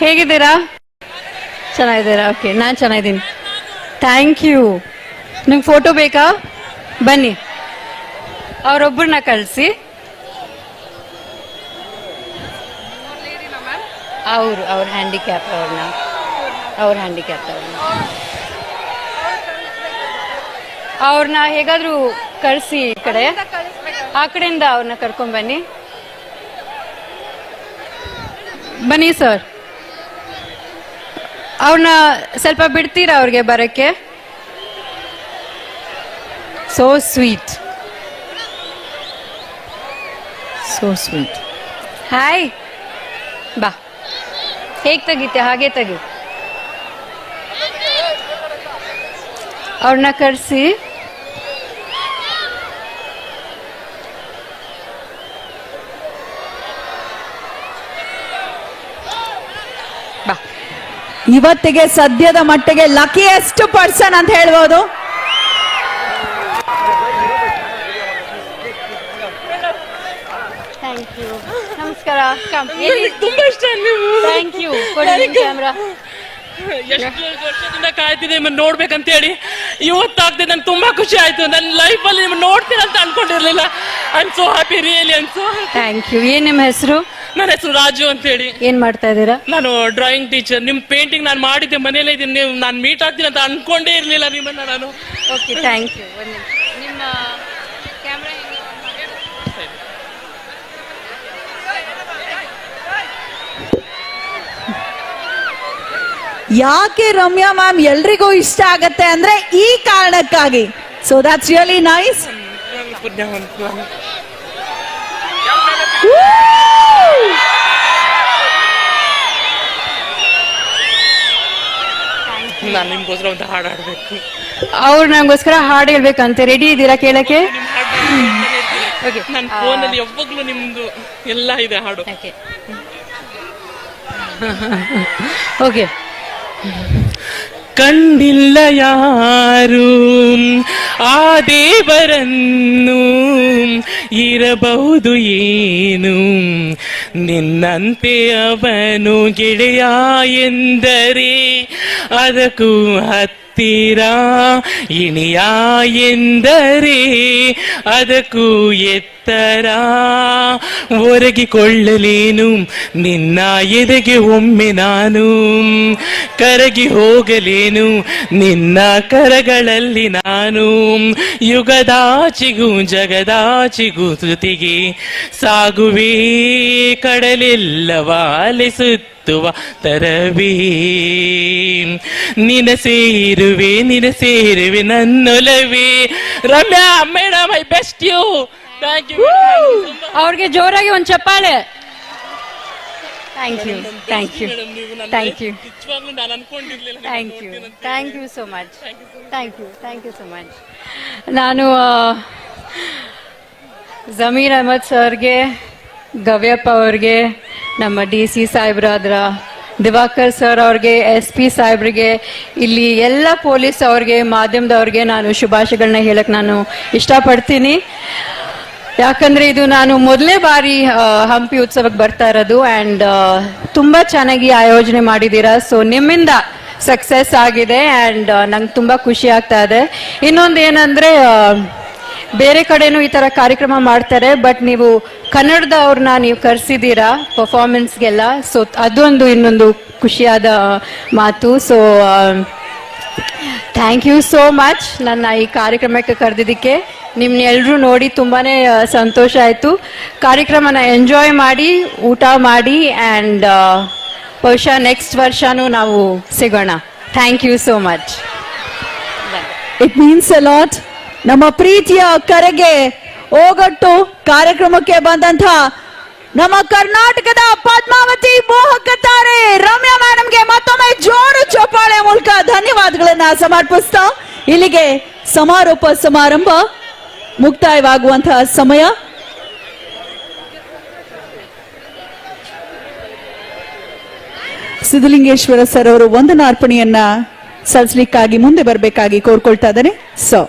ಹೇಗಿದ್ದೀರಾ? ಚೆನ್ನಾಗಿದ್ದೀರಾ? ಓಕೆ ನಾನು ಚೆನ್ನಾಗಿದ್ದೀನಿ. ಥ್ಯಾಂಕ್ ಯು ನಿಮ್ಗೆ ಫೋಟೋ ಬೇಕಾ? ಬನ್ನಿ. ಅವರೊಬ್ಬರನ್ನ ಕಳಿಸಿ. ಅವರು, ಅವ್ರ ಹ್ಯಾಂಡಿಕ್ಯಾಪ್ ಅವ್ರನ್ನ. ಅವ್ರ ಹ್ಯಾಂಡಿಕ್ಯಾಪ್ ಅವ್ರನ್ನ. ಅವ್ರನ್ನ ಹೇಗಾದ್ರೂ ಕಳಿಸಿ ಈ ಕಡೆ. ಆ ಕಡೆಯಿಂದ ಅವ್ರನ್ನ ಕರ್ಕೊಂಡ್ಬನ್ನಿ ಬನ್ನಿ. ಸರ್ ಅವ್ರನ್ನ ಸ್ವಲ್ಪ ಬಿಡ್ತೀರಾ ಅವ್ರಿಗೆ ಬರಕ್ಕೆ? So sweet so sweet hi ಬಾ. ಹೇಗೆ ತೆಗಿತೆ? ಹಾಗೆ ತೆಗಿ. ಅವ್ರನ್ನ ಕರೆಸಿ. ಇವತ್ತಿಗೆ ಸದ್ಯದ ಮಟ್ಟಿಗೆ ಲಕಿಯೆಸ್ಟ್ ಪರ್ಸನ್ ಅಂತ ಹೇಳ್ಬೋದು. ಥ್ಯಾಂಕ್ ಯು ನಮಸ್ಕಾರ. ತುಂಬಾ ಇಷ್ಟ ನೀವು. ಥ್ಯಾಂಕ್ ಯು ಕ್ಯಾಮ್ರಾ ವರ್ಷದಿಂದ ಕಾಯ್ತಿದ್ದೆ ನಿಮ್ಮನ್ನು ನೋಡ್ಬೇಕಂತ ಹೇಳಿ ಇವತ್ತಾಗ್ತಿದೆ ನನ್ಗೆ ತುಂಬಾ ಖುಷಿ ಆಯ್ತು. ನನ್ನ ಲೈಫ್ ಅಲ್ಲಿ ನಿಮ್ಮನ್ನ ನೋಡ್ತೀರ ಅಂತ ಅನ್ಕೊಂಡಿರ್ಲಿಲ್ಲ. I so happy really I so thank you ಏನ್ ನಿಮ್ಮ ಹೆಸರು? ನನ್ನ ಹೆಸರು ರಾಜು ಅಂತ ಹೇಳಿ ಏನ್ ಮಾಡ್ತಾ ಇದ್ದೀರಾ? ನಾನು ಡ್ರಾಯಿಂಗ್ ಟೀಚರ್ ನಿಮ್ ಪೇಂಟಿಂಗ್ ನಾನು ಮಾಡಿದ್ದೆ ಮನೇಲೆ ಇದ್ದೀನಿ. ನೀವು ನಾನು ಮೀಟ್ ಆಗ್ತೀನಿ ಅಂತ ಅನ್ಕೊಂಡೇ ಇರ್ಲಿಲ್ಲ ನಿಮ್ಮನ್ನ ನಾನು. ಓಕೆ ಥ್ಯಾಂಕ್ ಯು ನಿಮ್ಮ ಕ್ಯಾಮ್ರಾ ಯಾಕೆ ರಮ್ಯಾ ಮ್ಯಾಮ್ ಎಲ್ರಿಗೂ ಇಷ್ಟ ಆಗತ್ತೆ ಅಂದ್ರೆ ಈ ಕಾರಣಕ್ಕಾಗಿ? ಸೊ ದಟ್ಸ್ ರಿಯಲಿ ನೈಸ್ ನಾನು ನಿಮ್ಗೋಸ್ಕರ ಒಂದು ಹಾಡು ಹಾಡಬೇಕು. ಅವ್ರು ನಮಗೋಸ್ಕರ ಹಾಡು ಹೇಳ್ಬೇಕಂತೆ. ರೆಡಿ ಇದ್ದೀರಾ ಕೇಳಕ್ಕೆ? ಓಕೆ ನನ್ನ ಫೋನಲ್ಲಿ ಯಾವಾಗಲೂ ನಿಮ್ದು ಎಲ್ಲ ಇದೆ ಹಾಡು. ಓಕೆ ಓಕೆ ಕಂಡಿಲ್ಲ ಯಾರು? ಆ ದೇವರನ್ನು ಇರಬಹುದು ಏನು? ನಿನ್ನಂತೆ ಅವನು ಗೆಳೆಯ ಎಂದರೆ ಅದಕ್ಕೂ ಹತ್ತಿರ ಇಣಿಯ ಎಂದರೆ ಅದಕ್ಕೂ ಎತ್ತರ. ಒರಗಿಕೊಳ್ಳಲೇನು? ನಿನ್ನ ಎದೆಗೆ ಒಮ್ಮೆ ನಾನು ಕರಗಿ ಹೋಗಲೇನು? ನಿನ್ನ ಕರಗಳಲ್ಲಿ ನಾನು ಯುಗದಾಚಿಗೂ ಜಗದಾಚಿಗೂ ಶ್ರುತಿಗೆ ಸಾಗುವೆ ಕಡಲೆಲ್ಲವ ಅಲಿಸುತ್ತುವ ತರವೇ. ನಿನ ಸೇರುವೆ ನಿನ ಸೇರುವೆ ನನ್ನೊಲವೇ. Ramya madam I best you. Thank you ಅವ್ರಿಗೆ ಜೋರಾಗಿ ಒಂದು ಚಪ್ಪಾಳೆ. Thank you thank you thank you ನಿಜವಾಗ್ಲೂ ನಾನು ಅನ್ಕೊಂಡಿರ್ಲಿಲ್ಲ thank you thank you so much thank you thank you so much ನಾನು ಜಮೀರ್ ಅಹಮದ್ ಸರ್ಗೆ, ಗವ್ಯಪ್ಪ ಅವ್ರಿಗೆ, ನಮ್ಮ ಡಿ ಸಿ ಸಾಹೇಬ್ರಾದ್ರ, ದಿವಾಕರ್ ಸರ್ ಅವ್ರಿಗೆ, ಎಸ್ ಪಿ ಸಾಹೇಬ್ರಿಗೆ, ಇಲ್ಲಿ ಎಲ್ಲ ಪೊಲೀಸ್ ಅವ್ರಿಗೆ, ಮಾಧ್ಯಮದವ್ರಿಗೆ ನಾನು ಶುಭಾಶಯಗಳನ್ನ ಹೇಳಕ್ ನಾನು ಇಷ್ಟಪಡ್ತೀನಿ. ಯಾಕಂದ್ರೆ ಇದು ನಾನು ಮೊದಲೇ ಬಾರಿ ಹಂಪಿ ಉತ್ಸವಕ್ಕೆ ಬರ್ತಾ ಇರೋದು ಅಂಡ್ ತುಂಬಾ ಚೆನ್ನಾಗಿ ಆಯೋಜನೆ ಮಾಡಿದ್ದೀರಾ. ಸೊ ನಿಮ್ಮಿಂದ ಸಕ್ಸಸ್ ಆಗಿದೆ ಅಂಡ್ ನಂಗೆ ತುಂಬಾ ಖುಷಿ ಆಗ್ತಾ ಇದೆ. ಇನ್ನೊಂದು ಏನಂದ್ರೆ ಬೇರೆ ಕಡೆನೂ ಈ ತರ ಕಾರ್ಯಕ್ರಮ ಮಾಡ್ತಾರೆ ಬಟ್ ನೀವು ಕನ್ನಡದ ಅವ್ರನ್ನ ನೀವು ಕರೆಸಿದ್ದೀರಾ ಪರ್ಫಾರ್ಮೆನ್ಸ್ಗೆಲ್ಲ ಸೊ ಅದೊಂದು ಇನ್ನೊಂದು ಖುಷಿಯಾದ ಮಾತು. So thank you so much ನನ್ನ ಈ ಕಾರ್ಯಕ್ರಮಕ್ಕೆ ಕರೆದಿದ್ದಕ್ಕೆ. ನಿಮ್ನ ಎಲ್ಲರೂ ನೋಡಿ ತುಂಬಾನೇ ಸಂತೋಷ ಆಯಿತು. ಕಾರ್ಯಕ್ರಮನ ಎಂಜಾಯ್ ಮಾಡಿ ಊಟ ಮಾಡಿ ಆ್ಯಂಡ್ ಬಹುಶಃ ನೆಕ್ಸ್ಟ್ ವರ್ಷನೂ ನಾವು ಸಿಗೋಣ. Thank you so much it means lot ನಮ್ಮ ಪ್ರೀತಿಯ ಕರೆಗೆ ಓಗಟ್ಟು ಕಾರ್ಯಕ್ರಮಕ್ಕೆ ಬಂದಂತ ನಮ್ಮ ಕರ್ನಾಟಕದ ಪದ್ಮಾವತಿ ಮೋಹಕ ತಾರೆ ರಮ್ಯಾ ಮೇಡಮ್ಗೆ ಮತ್ತೊಮ್ಮೆ ಜೋರು ಚೋಪಾಳೆ ಮೂಲಕ ಧನ್ಯವಾದಗಳನ್ನ ಸಮರ್ಪಿಸ್ತಾ ಇಲ್ಲಿಗೆ ಸಮಾರೋಪ ಸಮಾರಂಭ ಮುಕ್ತಾಯವಾಗುವಂತಹ ಸಮಯ. ಸಿದ್ಧಲಿಂಗೇಶ್ವರ ಸರ್ ಅವರು ವಂದನಾರ್ಪಣೆಯನ್ನ ಸಲ್ಲಿಸಲಿಕ್ಕಾಗಿ ಮುಂದೆ ಬರಬೇಕಾಗಿ ಕೋರ್ಕೊಳ್ತಾ ಇದ್ದಾರೆ ಸೊ